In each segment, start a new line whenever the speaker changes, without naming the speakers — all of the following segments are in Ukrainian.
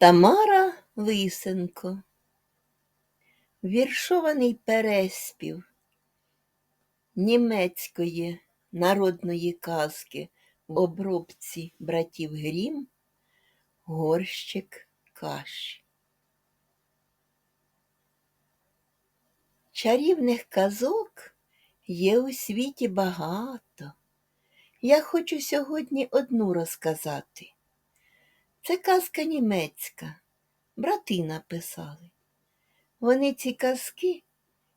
Тамара Лисенко Віршований переспів німецької народної казки в обробці братів Грім Горщик каші. Чарівних казок є у світі багато. Я хочу сьогодні одну розказати. Це казка німецька, брати написали. Вони ці казки,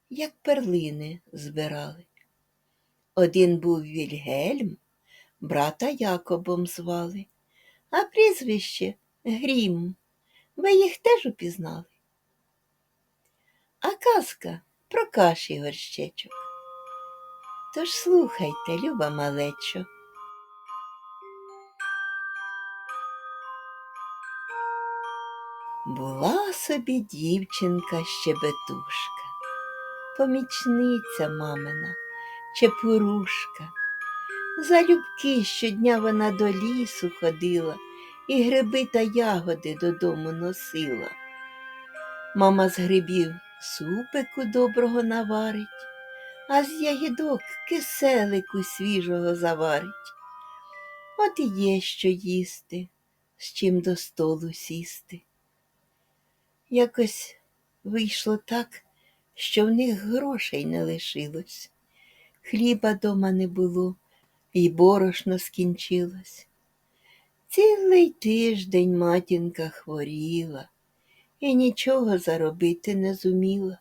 як перлини, збирали. Один був Вільгельм, брата Якобом звали, а прізвище Грім. Ви їх теж упізнали. А казка про каші горщечок. Тож слухайте, люба малечо. Була собі дівчинка щебетушка, помічниця мамина, чепурушка. Залюбки щодня вона до лісу ходила і гриби та ягоди додому носила. Мама з грибів супику доброго наварить, а з ягідок киселику свіжого заварить. От і є що їсти, з чим до столу сісти. Якось вийшло так, що в них грошей не лишилось. Хліба дома не було, і борошно скінчилось. Цілий тиждень матінка хворіла і нічого заробити не зуміла.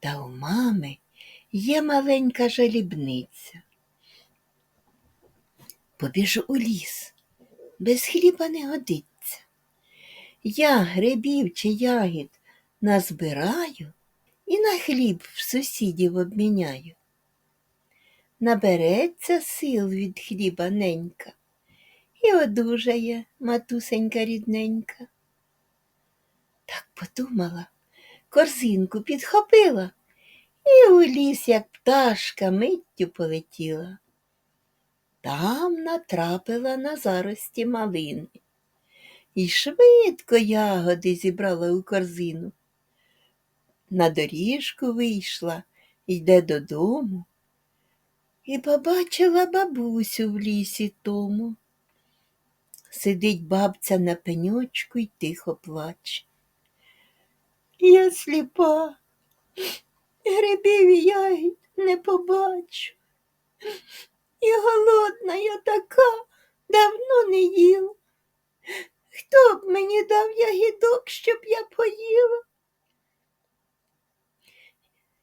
Та у мами є маленька жалібниця. Побіжу у ліс, без хліба не годиться. Я грибів чи ягід назбираю і на хліб в сусідів обміняю. Набереться сил від хліба ненька і одужає матусенька рідненька. Так подумала, корзинку підхопила і у ліс, як пташка, миттю полетіла. Там натрапила на зарості малини і швидко ягоди зібрала у корзину. На доріжку вийшла, йде додому і побачила бабусю в лісі тому. Сидить бабця на пеньочку й тихо плаче. Я сліпа, грибів і ягід не побачу. І голодна я така, давно не їла. Хто б мені дав ягідок, щоб я поїла?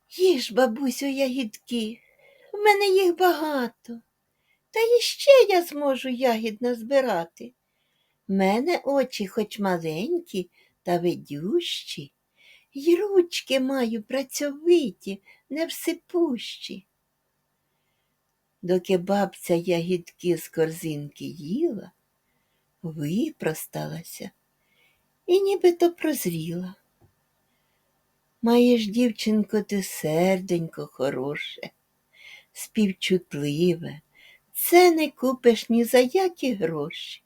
Їж, бабусю, ягідки, в мене їх багато. Та іще я зможу ягід назбирати. Мене очі хоч маленькі та видющі, й ручки маю працьовиті, невсипущі. Доки бабця ягідки з корзинки їла, випросталася і нібито прозріла. Маєш, дівчинко, ти серденько хороше, співчутливе, це не купиш ні за які гроші.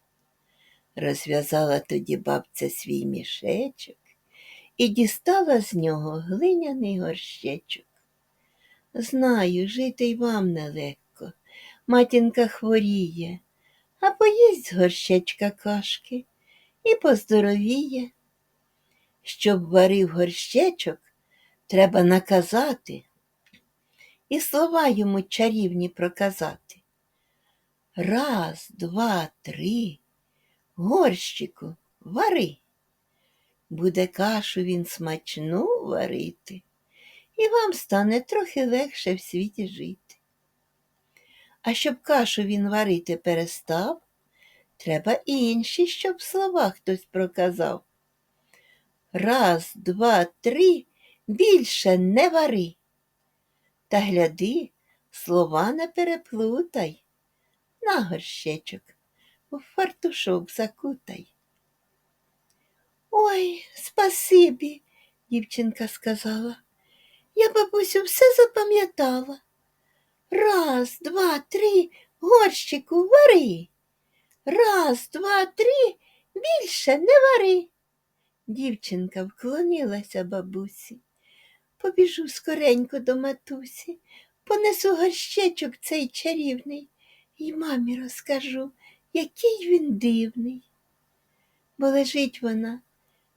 Розв'язала тоді бабця свій мішечок і дістала з нього глиняний горщечок. Знаю, жити й вам нелегко, матінка хворіє, а поїсть горщечка кашки і поздоровіє. Щоб варив горщечок, треба наказати і слова йому чарівні проказати. Раз, два, три, горщику, вари. Буде кашу він смачну варити, і вам стане трохи легше в світі жити. А щоб кашу він варити перестав, треба інші, щоб слова хтось проказав. Раз, два, три, більше не вари. Та гляди, слова не переплутай, на горщечок, у фартушок закутай. Ой, спасибі, дівчинка сказала. Я, бабусю, все запам'ятала. Раз, два, три, горщику вари. Раз, два, три, більше не вари. Дівчинка вклонилася бабусі. Побіжу скоренько до матусі, понесу горщечок цей чарівний і мамі розкажу, який він дивний. Бо лежить вона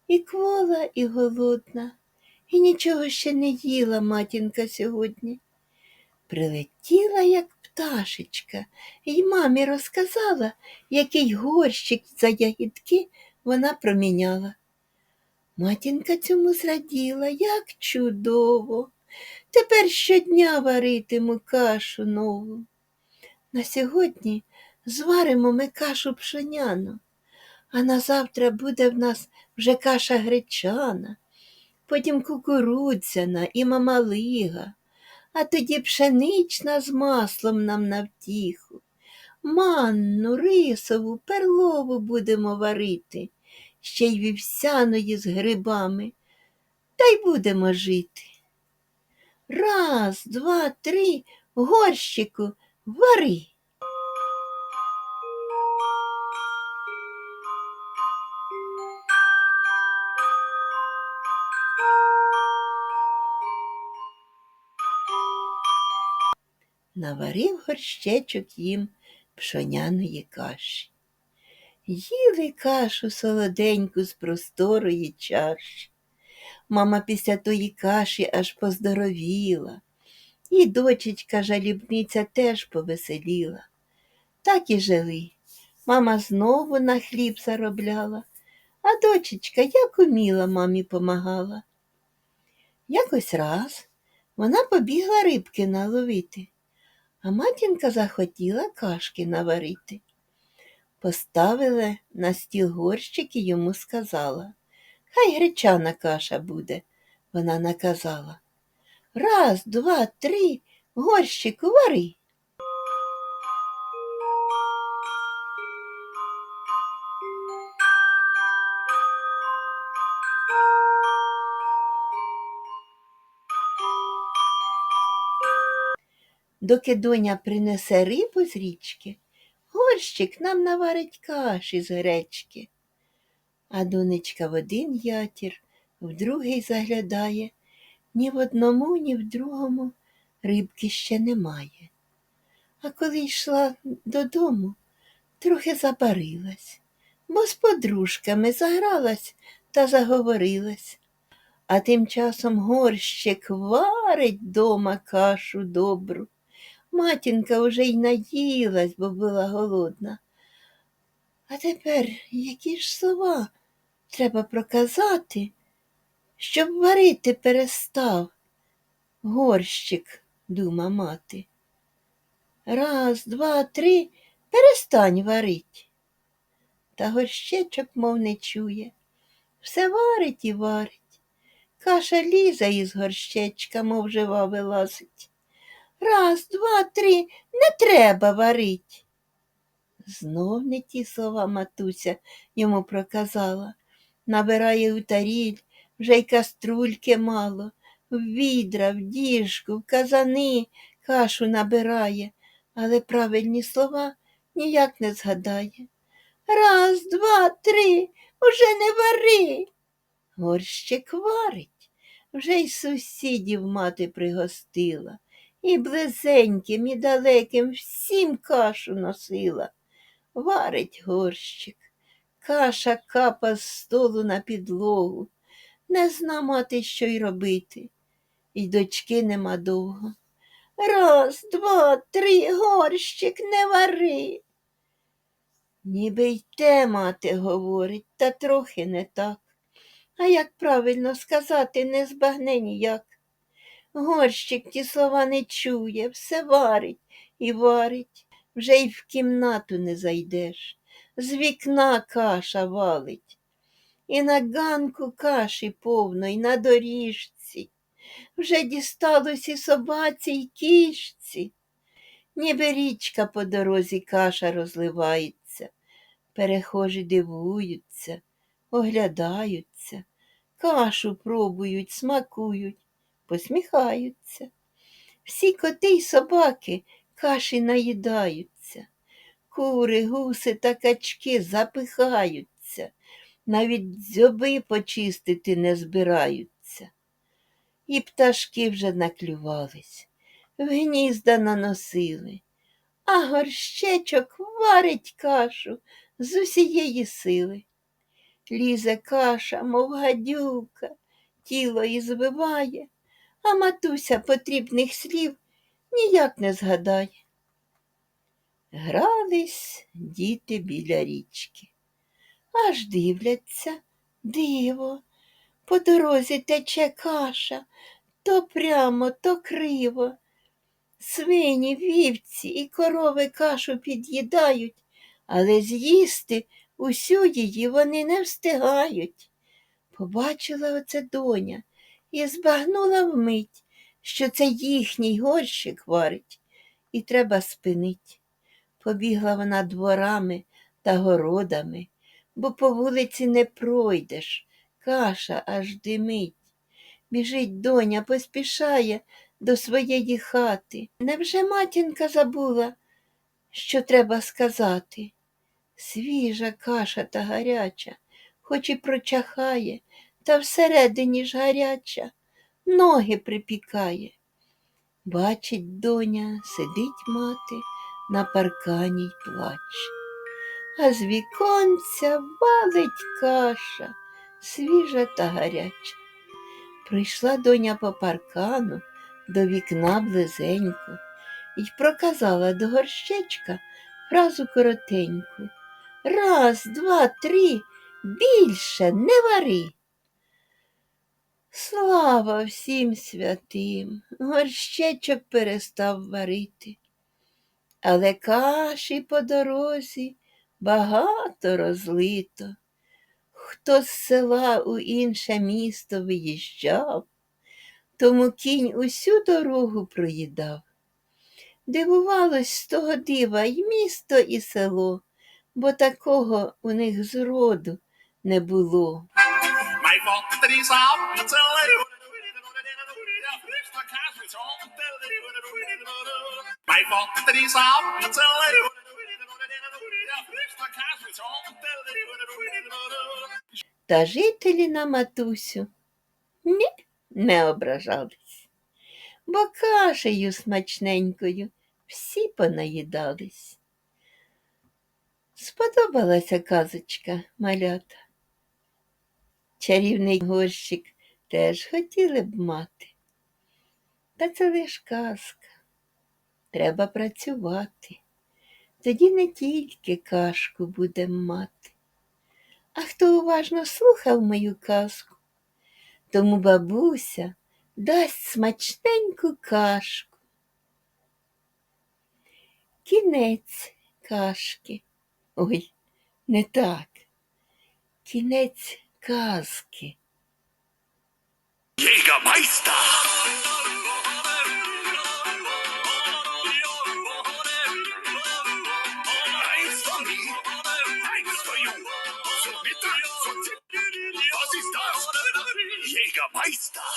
і квола, і голодна, і нічого ще не їла матінка сьогодні. Прилетіла, як пташечка, і мамі розказала, який горщик за ягідки вона проміняла. Матінка цьому зраділа, як чудово. Тепер щодня варитиму кашу нову. На сьогодні зваримо ми кашу пшоняну, а на завтра буде в нас вже каша гречана, потім кукурудзяна і мамалига, а тоді пшенична з маслом нам на втіху. Манну, рисову, перлову будемо варити, ще й вівсяної з грибами, та й будемо жити. Раз, два, три, горщику, вари. Наварив горщечок їм пшоняної каші. Їли кашу солоденьку з просторої чаші. Мама після тої каші аж поздоровіла, і дочечка жалібниця теж повеселіла. Так і жили. Мама знову на хліб заробляла, а дочечка як уміла мамі помагала. Якось раз вона побігла рибки наловити, а матінка захотіла кашки наварити. Поставила на стіл горщик і йому сказала Хай гречана каша буде, вона наказала. Раз, два, три, горщик вари. Доки доня принесе рибу з річки, горщик нам наварить каші з гречки. А донечка в один ятір, в другий заглядає, ні в одному, ні в другому рибки ще немає. А коли йшла додому, трохи забарилась, бо з подружками загралась та заговорилась. А тим часом горщик варить дома кашу добру. Матінка уже й наїлась, бо була голодна. А тепер які ж слова треба проказати, щоб варити перестав? Горщик, дума мати. Раз, два, три, перестань варить. Та горщечок, мов не чує, все варить і варить. Каша лізе із горщечка, мов жива вилазить. Раз, два, три, не треба варить. Знов не ті слова матуся йому проказала. Набирає у таріль, вже й каструльки мало, в відра, в діжку, в казани кашу набирає, але правильні слова ніяк не згадає. Раз, два, три, уже не вари. Горщик варить, вже й сусідів мати пригостила, і близеньким, і далеким всім кашу носила. Варить горщик, каша капа з столу на підлогу. Не зна мати, що й робити, і дочки нема довго. Раз, два, три, горщик, не вари. Ніби й те мати говорить, та трохи не так. А як правильно сказати, не збагне ніяк. Горщик ті слова не чує, все варить і варить, вже й в кімнату не зайдеш. З вікна каша валить. І на ганку каші повно, і на доріжці. Вже дісталось і собаці, й кішці. Ніби річка по дорозі каша розливається. Перехожі дивуються, оглядаються, кашу пробують, смакують, посміхаються. Всі коти й собаки каші наїдаються. Кури, гуси та качки запихаються. навіть дзьоби почистити не збираються. І пташки вже наклювались, в гнізда наносили, а горщечок варить кашу з усієї сили. Лізе каша, мов гадюка, тіло і збиває, а матуся потрібних слів ніяк не згадає. Грались діти біля річки, аж дивляться диво. По дорозі тече каша, то прямо, то криво. Свині, вівці і корови кашу під'їдають, але з'їсти усю її вони не встигають. Побачила оце доня і збагнула вмить, що це їхній горщик варить, і треба спинить. Побігла вона дворами та городами, бо по вулиці не пройдеш, каша аж димить. Біжить доня, поспішає до своєї хати. Невже матінка забула, що треба сказати? Свіжа каша та гаряча, хоч і прочахає, та всередині ж гаряча, ноги припікає. Бачить доня, сидить мати на паркані й плаче, а з віконця валить каша, свіжа та гаряча. Прийшла доня по паркану до вікна близенько й проказала до горщечка фразу коротеньку. Раз, два, три, більше не вари. Слава всім святим, горщечок перестав варити, але каші по дорозі багато розлито. Хто з села у інше місто виїжджав, тому кінь усю дорогу проїдав. Дивувалось з того дива й місто, і село, бо такого у них зроду не було. Та жителі на матусю ні, не ображались, бо кашею смачненькою всі понаїдались. Сподобалася казочка малята. Чарівний горщик теж хотіли б мати. Та це лиш казка. Треба працювати. Тоді не тільки кашку будем мати. А хто уважно слухав мою казку, тому бабуся дасть смачненьку кашку. Кінець кашки. Ой, не так. Кінець казки.
Jägermeister! Eins von mir, eins für you. Zur Mitte, zur Tipp, was ist das? Jägermeister!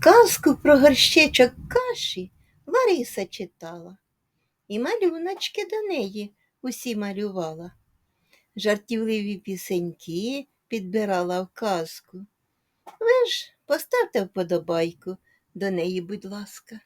Казку про горщечок каші Лариса читала, і малюночки до неї усі малювала жартівливі пісеньки підбирала в казку. Ви ж поставте вподобайку до неї, будь ласка.